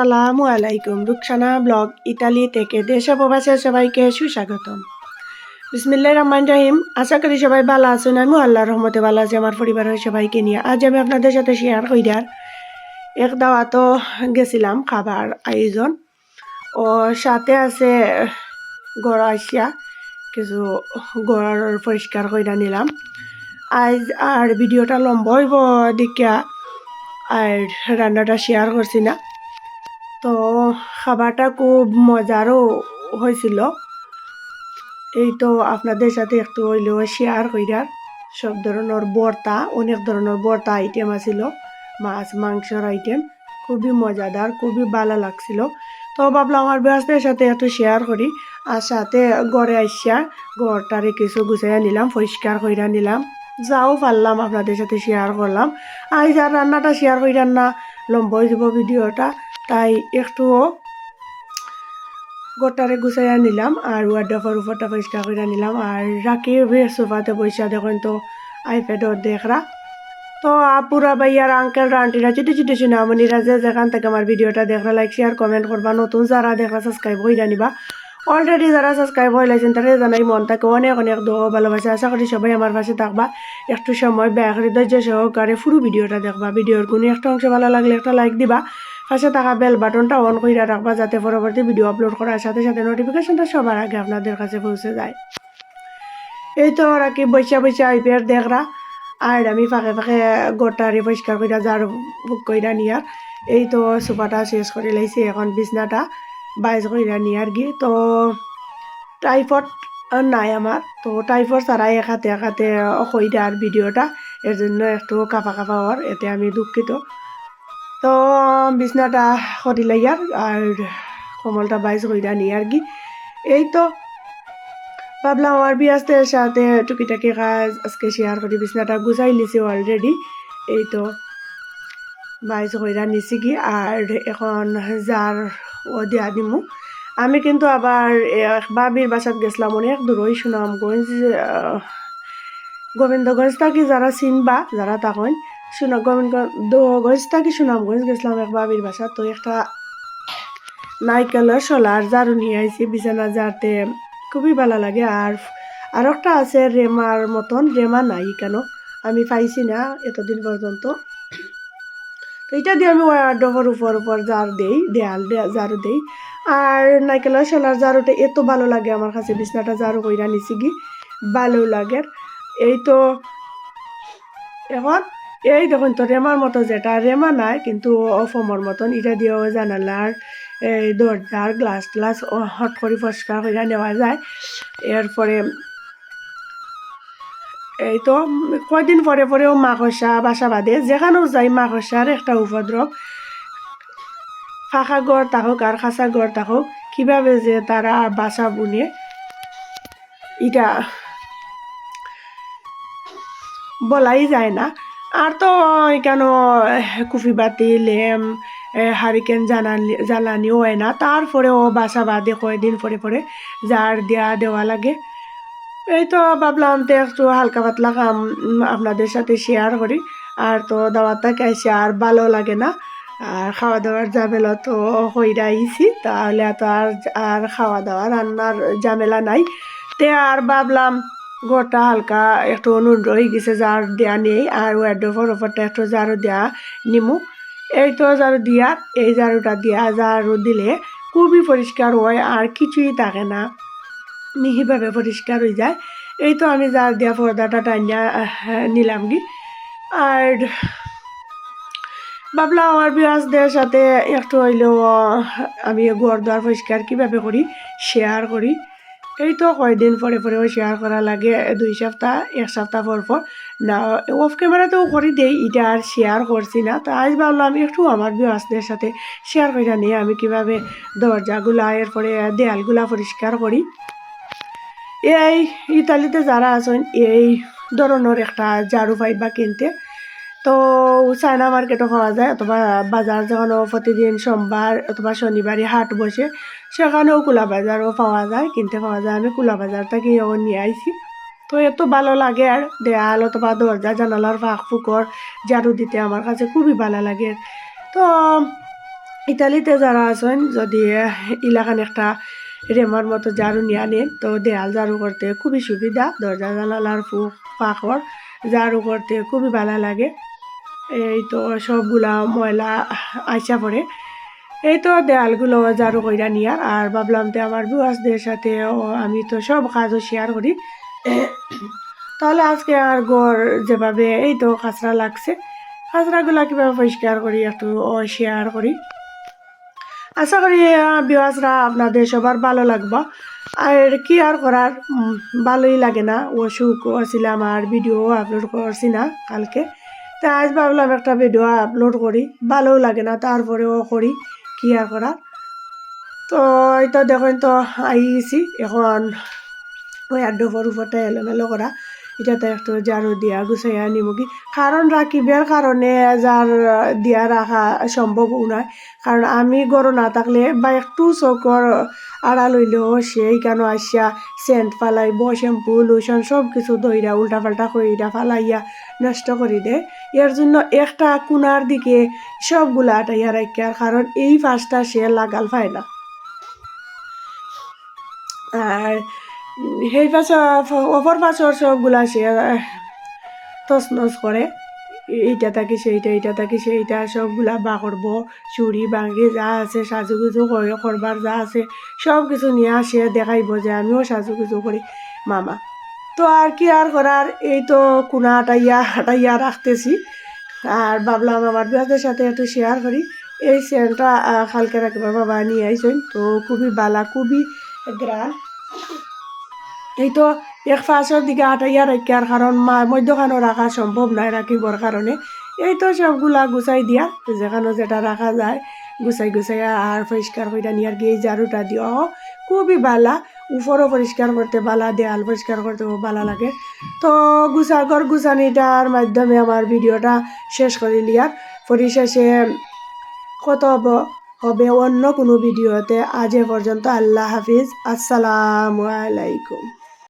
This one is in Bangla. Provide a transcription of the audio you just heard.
আসসালামু আলাইকুম, রুকসানা ব্লগ, ইতালি থেকে দেশে প্রবাসে সবাইকে সুস্বাগতম। বিসমিল্লাহ রহমান রাহিম, আশা করি সবাই ভালো আছেন আমি আল্লাহ রহমতে ভালো আছি, আমার পরিবারের সবাইকে নিয়ে। আজ আমি আপনাদের সাথে শেয়ার কইরার এক দাওয়াতো গেছিলাম, খাবার আয়োজন। ও সাথে আছে গড় আসিয়া, কিছু গড় পরিষ্কার কইরা নিলাম। আজ আর ভিডিওটা লম্বা হইব, দেখিয়া আর রান্নাটা শেয়ার করছি না। তো খাবারটা খুব মজারও হয়েছিল এই তো আপনাদের সাথে একটু হইলেও শেয়ার কইরার। সব ধরনের বর্তা, অনেক ধরনের বর্তা আইটেম আছিল, মাছ, মাংসর আইটেম খুবই মজাদার, খুবই ভালো লাগছিল। তো ভাবলাম আমার ব্যস্তের সাথে একটু শেয়ার করি। আর সাথে গড়ে আসিয়া গড়টারে কিছু গুছাইয়া নিলাম, পরিষ্কার কইরা নিলাম। যাও পারলাম আপনাদের সাথে শেয়ার করলাম। আর যার রান্নাটা শেয়ার কইরান না লম্বা হয়ে যাব ভিডিওটা তাই একটু গোটারে গুছাইয়া নিলাম আর ওয়ার্ডাফার উপরটা পরিষ্কার করে নিলাম আর রাখি সোফাতে পয়সা দেখুন তো আইপ্যাডর দেখরা তো আপুরা ভাইয়ার আঙ্কেল আন্টিরা চিঠি চিঠি শুনে আমনিরা যে যেখান থেকে আমার ভিডিওটা দেখরা লাইক শেয়ার কমেন্ট করবা নতুন যারা দেখরা সাবস্ক্রাইব হয়ে নিবা অলরেডি যারা সাবস্ক্রাইব হয়ে, লাইছেন, তারা জানাই মন থাকে অনেক অনেক দোয়া ভালোবাসা। আশা করি সবাই আমার পাশে থাকবা। একটু সময় করে ধৈর্য সহকারে পুরো ভিডিওটা দেখবা। ভিডিওর কোনো একটা অংশ ভালো লাগলে একটা লাইক দিবা। পাশে থাকা বেল বাটনটা অন করে রাখবা, যাতে পরবর্তী ভিডিও আপলোড করার সাথে সাথে নোটিফিকেশনটা সবার আগে আপনাদের কাছে পৌঁছে যায়। এই তো ওরা কি বৈশা বৈশা আইপিআর দেখরা। আর আমি ফাঁকে ফাঁকে গোটারে পরিষ্কার কইরা যার কইরা নিয়ার এই তো সোফাটা শেষ করে লাইছে এখন বিছনাটা। বাইশ কইরা নিয়ার গি, তো টাইফড নাই আমার তো টাইফড ছাড়াই এক হাতে এক হাতে কইরার ভিডিওটা এর জন্য একটু কাপা কাপা হওয়ার এতে আমি দুঃখিত। তো বিছনাটা সরিলে ইয়ার আর কমলটা বাইশ কইরা নিয়ার গি। এই তো ভাবলাম আমার বিয়াস্তের সাথে টুকিটাকি কাজ আজকে শেয়ার করি বিছনাটা গুছাই নিছি অলরেডি এই তো বাইশ কইরা নিছি কি আর এখন যার দিয়া দিমু। আমি কিন্তু আবার বাবির বাসাত গেছিলাম অনেক দূরই সুনামগঞ্জ আহ, গোবিন্দগঞ্জ থাকি যারা চিনবা যারা তখন সুনা গোবিন্দগঞ্জ থাকি সুনামগঞ্জ গেছিলাম এক বাবির বাসা তো একটা নাইকেলের সোলার ঝাড়ু নিয়ে আইছি বিছানা ঝাড়তে খুবই ভালো লাগে। আর আর একটা আছে রেমার মতন। রেমা নাই কেন? আমি পাইছি না এতদিন পর্যন্ত। তো এটা দিয়ে আমি ডবর উপর উপর ঝাড় দেই, দেয়াল ঝাড়ু দেই। আর নাইকেলের সোলার ঝাড়ুটা এত ভালো লাগে আমার কাছে, বিছনাটা ঝাড়ু কইরা নিছি কি, ভালো লাগে। এই তো এখন, এই দেখুন তো রেমার মতো যেটা, রেমা নাই কিন্তু অফমর মতন, এটা দিয়েও জানালার এই দরজার গ্লাস গ্লাস হট করে পরিষ্কার করে নেওয়া যায়। এরপরে এই তো কয়দিন পরে পরেও মাকসা বাসা বাঁধে। যেখানেও যাই মাকসার একটা উপদ্রব। ফাঁকা গড় থাকুক আর খাঁচা গড় থাকুক, কীভাবে যে তারা বাসা বুনে এটা বলাই যায় না। আর তো কেন, কুফি বাতি, লেম হারিকেন জ্বালানি জ্বালানিও হয় না। তারপরেও বাসা বাঁধে কয়দিন পরে পরে জার দেওয়া দেওয়া লাগে। এই তো ভাবলাম তো একটু হালকা পাতলা কাম আপনাদের সাথে শেয়ার করি। আর তো দাওয়াতটা খাইছে আর ভালো লাগে না। আর খাওয়া দাওয়ার ঝামেলা তো হইরা আইছি তাহলে তো আর আর খাওয়া দাওয়া রান্নার ঝামেলা নাই। তে আর ভাবলাম গোটা হালকা একটু নুন রয়ে গেছে জার দেয়া নেই। আর ওয়ার্ডোফর ওপরটা একটু ঝাড়ু দেয়া নিমু। এই তো ঝাড়ু দিয়া, এই ঝাড়ুটা দিয়া ঝাড়ু দিলে খুবই পরিষ্কার হয়, আর কিছুই থাকে না। মিহিভাবে পরিষ্কার হয়ে যায়। এই তো আমি জার দিয়া পর্দাটা টানিয়া নিলাম কি আর ভাবলাম আমার বিরাজদের সাথে একটু হইলেও আমি ঘর দ্বার পরিষ্কার কীভাবে করি শেয়ার করি। এই তো কয়দিন পরে পরেও শেয়ার করা লাগে, দুই সপ্তাহ, এক সপ্তাহ পর পর। না অফ ক্যামেরাতেও করি দেই, এটা আর শেয়ার করছি না। তো আজ ভাবলাম আমি একটু আমার বিরাজদের সাথে শেয়ার করে নিয়ে আমি কীভাবে দরজাগুলা, এরপরে দেয়ালগুলা পরিষ্কার করি। এই ইতালিতে যারা আছেন এই ধরনের একটা ঝাড়ু পাইবা কিনতে, তো চায়না মার্কেটও পাওয়া যায়, অথবা বাজার যেখানেও প্রতিদিন সোমবার অথবা শনিবারে হাট বসে, সেখানেও কুলা বাজারও পাওয়া যায়, কিনতে পাওয়া যায়। আমি কুলা বাজার থেকে নিয়ে আইছি। তো এত ভালো লাগে আর দেয়াল অথবা দরজা, জানালার ফাঁক ফুকর, ঝাড়ু দিতে আমার কাছে খুবই ভালো লাগে। তো ইতালিতে যারা আছেন, যদি ইলাকান একটা রেমার মতো ঝাড়ু নিয়ে আনেন তো দেয়াল ঝাড়ু করতে খুবই সুবিধা। দরজা জানালার ফুক পাখর ঝাড়ু করতে খুবই ভালো লাগে। এই তো সবগুলা ময়লা আইসা পড়ে। এই তো দেয়ালগুলো ঝাড়ু কইরা নিয়ার। আর ভাবলাম তো আমার বিওয়াসদের সাথে আমি তো সব কাজও শেয়ার করি। তাহলে আজকে আর গড় যেভাবে এই তো কাঁচরা লাগছে, কাঁচরাগুলা কীভাবে পরিষ্কার করি একটু শেয়ার করি। আশা করি বিওয়াসরা আপনাদের সবার ভালো লাগবা। আর কি আর করার? ভালোই লাগে না। অসুখ ছিলাম আর ভিডিও আপলোড করছি না কালকে। তা আজ ভাবলাম একটা ভিডিও আপলোড করি। ভালোও লাগে না, তারপরেও করি। কি আর করার? তো এটা দেখেন তো আই গেছি এখন ওই আর উপরটা এলোমেলো করা। এটাতে একটু ঝাড়ু দিয়া গুছাইয়া নিমুগি কারণ রাখিবের কারণে যার দিয়া রাখা সম্ভব নয় কারণ আমি গরু না থাকলে বা একটু চকর আড়াল হইলেও সেই কেন আসিয়া সেন্ট ফালাইব, শ্যাম্পু লোশন সব কিছু দইরা উল্টা পাল্টা কইরা ফালাইয়া নষ্ট করে দেয় এর জন্য একটা কোনার দিকে সবগুলা আটাইয়া রাখার কারণ এই পাঁচটা সে লাগাল পায় না। আর সেই পাশে অপর পাশর সবগুলা সে তছনছ করে। এইটা থাকি সেইটা, এইটা থাকি সেইটা, সবগুলা বা করব চুরি বাঙ্গি যা আছে, সাজুগুজু করে করবার যা আছে সব কিছু নিয়ে আসে, দেখাইব যে আমিও সাজু সাজুগুজু করি, মামা। তো আর কি আর করার, এই তো কোনা আটাইয়া হাটাইয়া রাখতেছি। আর ভাবলাম আমার বিয়াদের সাথে একটু শেয়ার করি। এই সেন্টটা কালকে রাখবার বাবা নিয়ে আইসেন, তো খুবই বালা, খুবই গ্রান এই তো এক ফাঁসের দিকে আটাইয়া রাখার কারণ মা- মধ্যখানো রাখা সম্ভব নয় রাখিবর কারণে এই তো সবগুলা গুছাই দিয়া, যেখানে যেটা রাখা যায় গুছাই গুছাই আর পরিষ্কার করে নিয়ে আর কি এই ঝাড়ুটা দিও খুবই বালা। উপরও পরিষ্কার করতে বালা দেয়াল পরিষ্কার করতেও বালা লাগে। তো গুছা ঘর গুছানিটার মাধ্যমে আমার ভিডিওটা শেষ করে লিয়ার পরিশেষে কত হব? হবে অন্য কোনো ভিডিওতে আজ পর্যন্ত আল্লাহ হাফিজ। আসসালামু আলাইকুম।